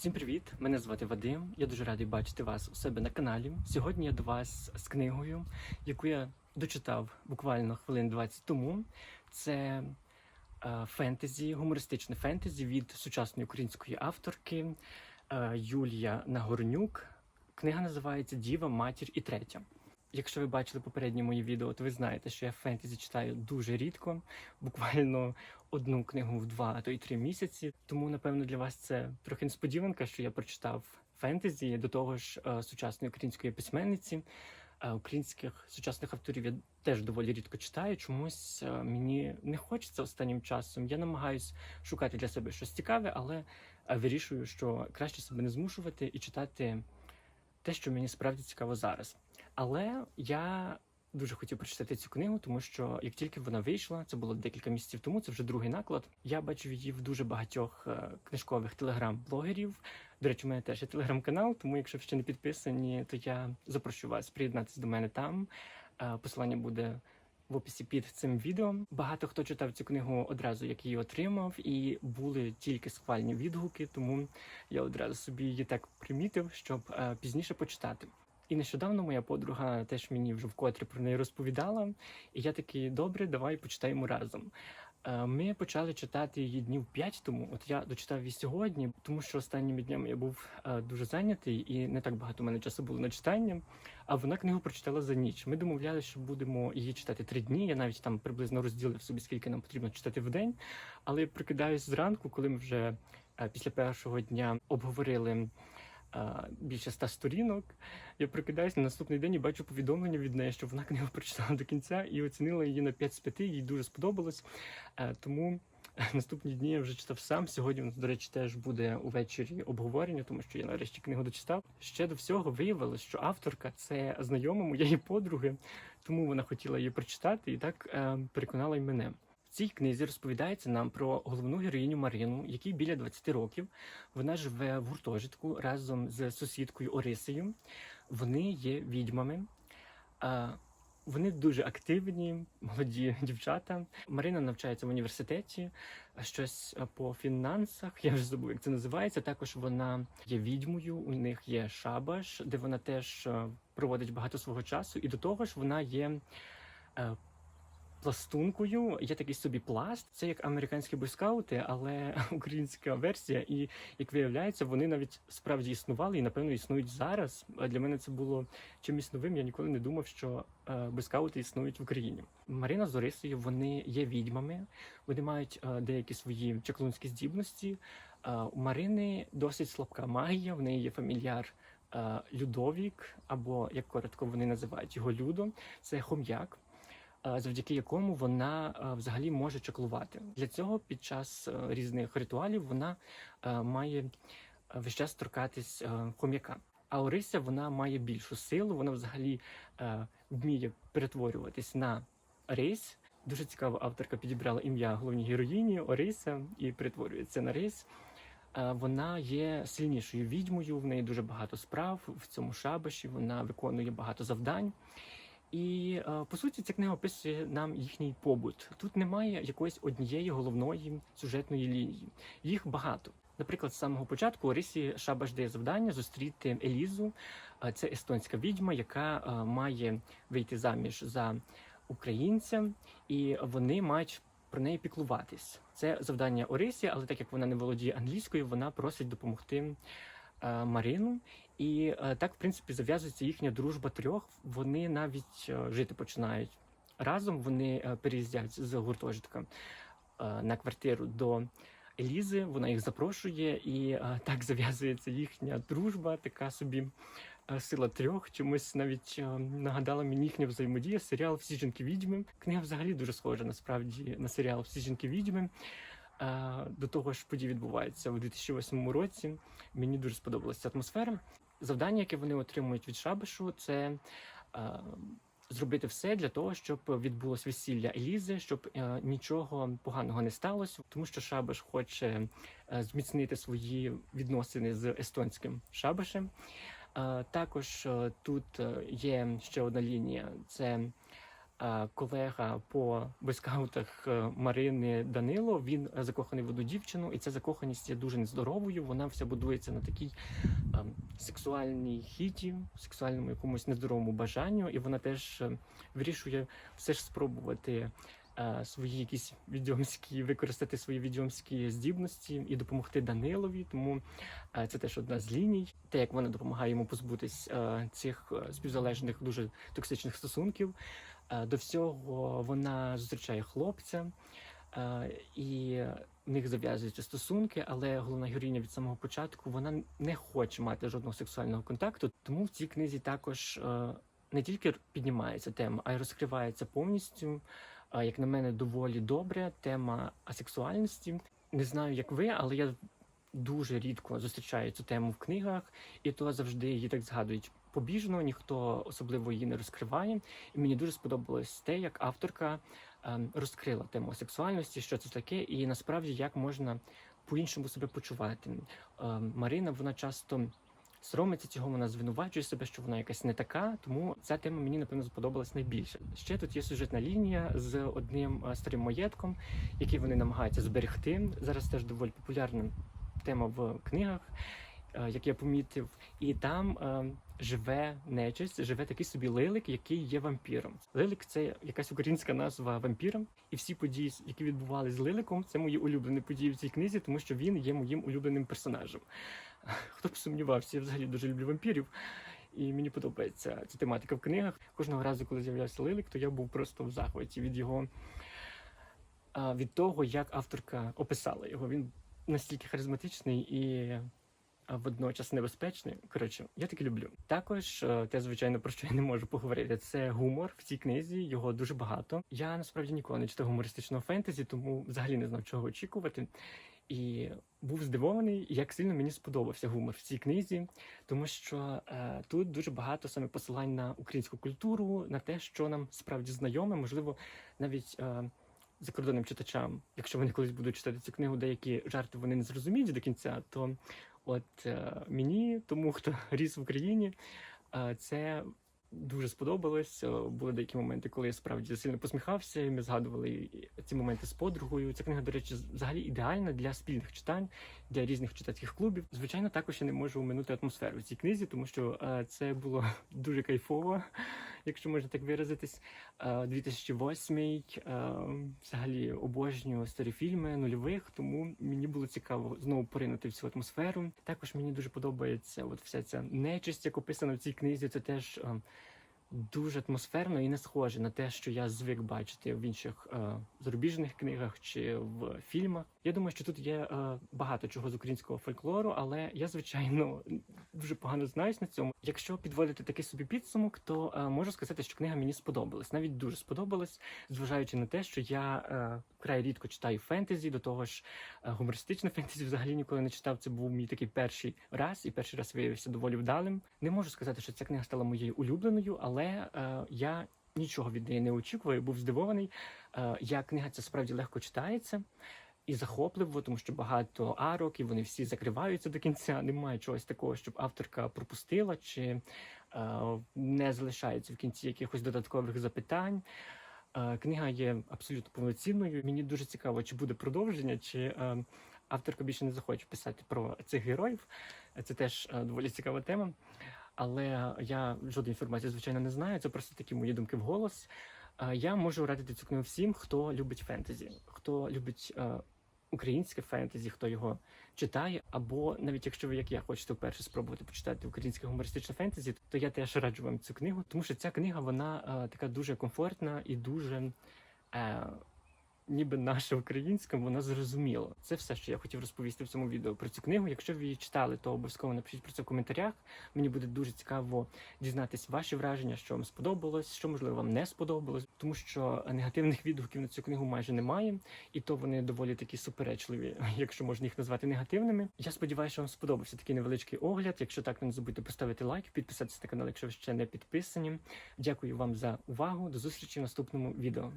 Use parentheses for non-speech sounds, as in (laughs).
Всім привіт! Мене звати Вадим. Я дуже радий бачити вас у себе на каналі. Сьогодні я до вас з книгою, яку я дочитав буквально хвилин 20 тому. Це е, фентезі, гумористичне фентезі від сучасної української авторки е, Юлія Нагорнюк. Книга називається Діва, матір і третя. Якщо ви бачили попередні мої відео, то ви знаєте, що я фентезі читаю дуже рідко, буквально одну книгу в два, а то й три місяці. Тому, напевно, для вас це трохи несподіванка, що я прочитав фентезі до того ж е, сучасної української письменниці. Е, Українських сучасних авторів я теж доволі рідко читаю. Чомусь е, мені не хочеться останнім часом. Я намагаюсь шукати для себе щось цікаве, але вирішую, що краще себе не змушувати і читати те, що мені справді цікаво зараз. Але я дуже хотів прочитати цю книгу, тому що як тільки вона вийшла, це було декілька місяців тому, це вже другий наклад. Я бачив її в дуже багатьох е, книжкових телеграм-блогерів. До речі, у мене теж є телеграм-канал, тому якщо ви ще не підписані, то я запрошу вас приєднатися до мене там. Е, Посилання буде в описі під цим відео. Багато хто читав цю книгу одразу, як її отримав, і були тільки схвальні відгуки, тому я одразу собі її так примітив, щоб е, пізніше почитати. І нещодавно моя подруга теж мені вже вкотре про неї розповідала. І я такий, добре, давай почитаємо разом. Е, Ми почали читати її днів 5 тому. От я дочитав її сьогодні, тому що останніми днями я був е, дуже зайнятий і не так багато у мене часу було на читання. А вона книгу прочитала за ніч. Ми домовлялися, що будемо її читати три дні. Я навіть там приблизно розділив собі, скільки нам потрібно читати в день. Але я прикидаюсь зранку, коли ми вже е, після першого дня обговорили більше ста сторінок. Я прокидаюсь на наступний день і бачу повідомлення від неї, що вона (laughs) книгу прочитала до кінця і оцінила її на 5 з 5, їй дуже сподобалось. Е, Тому наступні дні я вже читав сам. Сьогодні, до речі, теж буде увечері обговорення, тому що я нарешті книгу дочитав. Ще до всього виявилось, що авторка це знайома моєї подруги, тому вона хотіла її прочитати і так е, переконала й мене. Цій книзі розповідається нам про головну героїню Марину, якій біля 20 років. Вона живе в гуртожитку разом з сусідкою Орисею. Вони є відьмами. Вони дуже активні, молоді (laughs) дівчата. Марина навчається в університеті, щось по фінансах. Я вже забув, як це називається. Також вона є відьмою. У них є шабаш, де вона теж проводить багато свого часу. І до того ж, вона є. Пластункою. Є такий собі пласт. Це як американські бойскаути, але (laughs) українська версія. І як виявляється, вони навіть справді існували і напевно існують зараз. Для мене це було чимось новим. Я ніколи не думав, що е, бойскаути існують в Україні. Марина з Орисою вони є відьмами. Вони мають е, деякі свої чаклунські здібності. Е, у Марини досить слабка магія. В неї є фамільяр. Людовік, або як коротко вони називають його Людо, це хом'як завдяки якому вона е, взагалі може чаклувати. Для цього під час е, різних ритуалів вона е, має е, весь час торкатись е, хом'яка. А Орися вона має більшу силу, вона взагалі е, вміє перетворюватись на рейс. Дуже цікаво, авторка підібрала ім'я головній героїні Орися і перетворюється на рейс. Е, Вона є сильнішою відьмою, в неї дуже багато справ в цьому шабаші, вона виконує багато завдань. І е, по суті, ця книга описує нам їхній побут. Тут немає якоїсь однієї головної сюжетної лінії. Їх багато. Наприклад, з самого початку Орисі Шабаш дає завдання зустріти Елізу. Е, Це естонська відьма, яка е, має вийти заміж за українця, і вони мають про неї піклуватись. Це завдання Орисі, але так як вона не володіє англійською, вона просить допомогти Марину. І е, так, в принципі, зав'язується їхня дружба трьох. Вони навіть е, жити починають разом. Вони е, переїздять з гуртожитка е, на квартиру до Елізи. Вона їх запрошує, і е, так зав'язується їхня дружба, така собі е, сила трьох. Чомусь навіть е, нагадала мені їхня взаємодія. Серіал Всі жінки відьми. Книга взагалі дуже схожа насправді на серіал Всі жінки відьми. До того ж, події відбуваються у 2008 році. Мені дуже сподобалася атмосфера. Завдання, яке вони отримують від Шабашу, це зробити все для того, щоб відбулось весілля Елізи, щоб е, нічого поганого не сталося, тому що Шабаш хоче е, зміцнити свої відносини з естонським Шабашем. Е, також е, тут є ще одна лінія: це колега по бойскаутах е, Марини Данило. Він закоханий в одну дівчину, і ця закоханість є дуже нездоровою. Вона вся будується на такій ем, сексуальній хіті, сексуальному якомусь нездоровому бажанню, і вона теж е, вирішує все ж спробувати. е, Свої якісь відьомські використати свої відьомські здібності і допомогти Данилові. Тому це теж одна з ліній. Те, як вона допомагає йому позбутись цих співзалежних дуже токсичних стосунків. Е, До всього вона зустрічає хлопця, е, і в них зав'язуються стосунки, але головна героїня від самого початку вона не хоче мати жодного сексуального контакту. Тому в цій книзі також е, не тільки піднімається тема, а й розкривається повністю. Як на мене, доволі добре тема асексуальності. Не знаю, як ви, але я дуже рідко зустрічаю цю тему в книгах, і то завжди її так згадують побіжно, ніхто особливо її не розкриває. І мені дуже сподобалось те, як авторка ем, розкрила тему сексуальності, що це таке, і насправді як можна по-іншому себе почувати. Ем, Марина вона часто соромиться цього, вона звинувачує себе, що вона якась не така. Тому ця тема мені напевно сподобалась найбільше. Ще тут є сюжетна лінія з одним е, старим маєтком, який вони намагаються зберегти. Зараз теж доволі популярна тема в книгах, як я помітив, і там е, живе нечисть, живе такий собі лилик, який є вампіром. Лилик це якась українська назва вампіра, і всі події, які відбувалися з лиликом, це мої улюблені події в цій книзі, тому що він є моїм улюбленим персонажем. (laughs) Хто б сумнівався, я взагалі дуже люблю вампірів. І мені подобається ця тематика в книгах. Кожного разу, коли з'являвся лилик, то я був просто в захваті від його від того, як авторка описала його. Він настільки харизматичний і а, водночас небезпечний. Коротше, я таки люблю. Також е, те, звичайно, про що я не можу поговорити, це гумор в цій книзі. Його дуже багато. Я насправді ніколи не читав гумористичного фентезі, тому взагалі не знав, чого очікувати. І був здивований, як сильно мені сподобався гумор в цій книзі, тому що е, тут дуже багато саме посилань на українську культуру, на те, що нам справді знайоме, можливо, навіть е, закордонним читачам, якщо вони колись будуть читати цю книгу, деякі жарти вони не зрозуміють до кінця, то от е, мені, тому хто (laughs) ріс в Україні, е, це дуже сподобалось. Е, Були деякі моменти, коли я справді сильно посміхався, ми згадували ці моменти з подругою. Ця книга, до речі, взагалі ідеальна для спільних читань, для різних читацьких клубів. Звичайно, також я не можу оминути атмосферу в цій книзі, тому що це було (laughs) дуже кайфово, якщо можна так виразитись. Е, 2008 е, взагалі обожнюю старі фільми нульових, тому мені було цікаво знову поринути в цю атмосферу. Також мені дуже подобається от вся ця нечисть, як описана в цій книзі. Це теж е, дуже атмосферно і не схоже на те, що я звик бачити в інших е, зарубіжних книгах чи в фільмах. Я думаю, що тут є е, багато чого з українського фольклору, але я звичайно дуже погано знаюсь на цьому. Якщо підводити такий собі підсумок, то е, можу сказати, що книга мені сподобалась, навіть дуже сподобалась, зважаючи на те, що я е, вкрай рідко читаю фентезі, до того ж е, гумористичне фентезі взагалі ніколи не читав. Це був мій такий перший раз, і перший раз виявився доволі вдалим. Не можу сказати, що ця книга стала моєю улюбленою, але е, я нічого від неї не очікував, був здивований. Е, як книга ця справді легко читається. І захопливо, тому що багато арок, і вони всі закриваються до кінця. Немає чогось такого, щоб авторка пропустила чи е, не залишається в кінці якихось додаткових запитань. Е, книга є абсолютно повноцінною. Мені дуже цікаво, чи буде продовження, чи е, авторка більше не захоче писати про цих героїв. Це теж е, доволі цікава тема. Але я жодної інформації, звичайно, не знаю. Це просто такі мої думки вголос. Е, Я можу радити цю книгу всім, хто любить фентезі, хто любить е, українське фентезі, хто його читає, або навіть якщо ви, як я, хочете вперше спробувати почитати українське гумористичне фентезі, то я теж раджу вам цю книгу, тому що ця книга вона е, така дуже комфортна і дуже. Е, Ніби наша українська, вона зрозуміла. Це все, що я хотів розповісти в цьому відео про цю книгу. Якщо ви її читали, то обов'язково напишіть про це в коментарях. Мені буде дуже цікаво дізнатись ваші враження, що вам сподобалось, що можливо вам не сподобалось, тому що негативних відгуків на цю книгу майже немає, і то вони доволі такі суперечливі, (laughs) якщо можна їх назвати негативними. Я сподіваюся, що вам сподобався такий невеличкий огляд. Якщо так, то не забудьте поставити лайк, підписатися на канал, якщо ви ще не підписані. Дякую вам за увагу. До зустрічі в наступному відео.